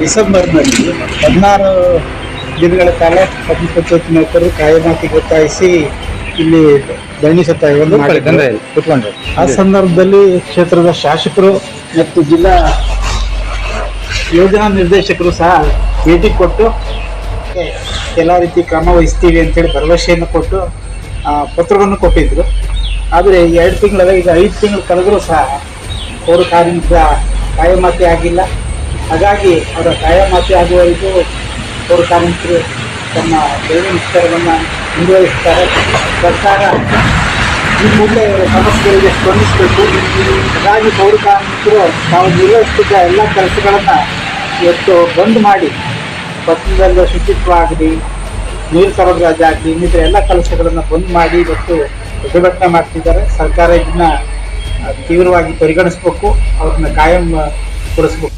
ಡಿಸೆಂಬರ್ನಲ್ಲಿ ಹದಿನಾರು ದಿನಗಳ ಕಾಲ ಪದ್ಮ ಪಂಚಾಯತ್ ನೌಕರರು ಕಾಯಮಾತಿಗೆ ಒತ್ತಾಯಿಸಿ ಇಲ್ಲಿ ಧರಣಿ ಸತ್ತಾಯ. ಆ ಸಂದರ್ಭದಲ್ಲಿ ಕ್ಷೇತ್ರದ ಶಾಸಕರು ಮತ್ತು ಜಿಲ್ಲಾ ಯೋಜನಾ ನಿರ್ದೇಶಕರು ಸಹ ಭೇಟಿ ಕೊಟ್ಟು ಎಲ್ಲ ರೀತಿ ಕ್ರಮ ವಹಿಸ್ತೀವಿ ಅಂತೇಳಿ ಭರವಸೆಯನ್ನು ಕೊಟ್ಟು ಪತ್ರವನ್ನು ಕೊಟ್ಟಿದ್ದರು ಆದರೆ ಎರಡು ತಿಂಗಳಲ್ಲ ಈಗ ಐದು ತಿಂಗಳು ಕಳೆದರೂ ಸಹ ಅವರು ಕಾರ್ಮಿಕ ಕಾಯಮಾತಿ ಆಗಿಲ್ಲ. ಹಾಗಾಗಿ ಅವರ ಕಾಯಮಾತಿ ಮಾತೆ ಆಗುವವರೆಗೂ ಅವರು ಕಾರ್ಮಿಕರು ತಮ್ಮ ಬೇರೆ ವಿಚಾರವನ್ನು ಮುಂದುವರಿಸ್ತಾರೆ ಸರ್ಕಾರ ಈ ಮೂಲಕ ಸಮಸ್ಯೆಗಳಿಗೆ ಸ್ಪಂದಿಸಬೇಕು. ಹಾಗಾಗಿ ಪೌರ ಕಾರ್ಮಿಕರು ತಾವು ನಿರ್ವಹಿಸುತ್ತಿದ್ದ ಎಲ್ಲ ಕೆಲಸಗಳನ್ನು ಇವತ್ತು ಬಂದ್ ಮಾಡಿ ಪಟ್ಟಣದ ಶುಚಿತ್ವ ಆಗಲಿ ನೀರು ಸರಬರಾಜು ಆಗಲಿ, ಇನ್ನಿತರ ಎಲ್ಲ ಕೆಲಸಗಳನ್ನು ಬಂದ್ ಮಾಡಿ ಇವತ್ತು ಪ್ರತಿಭಟನೆ ಮಾಡ್ತಿದ್ದಾರೆ. ಸರ್ಕಾರ ಇದನ್ನ ತೀವ್ರವಾಗಿ ಪರಿಗಣಿಸಬೇಕು, ಅವ್ರನ್ನ ಕಾಯಂ ಕೊಡಿಸ್ಬೇಕು.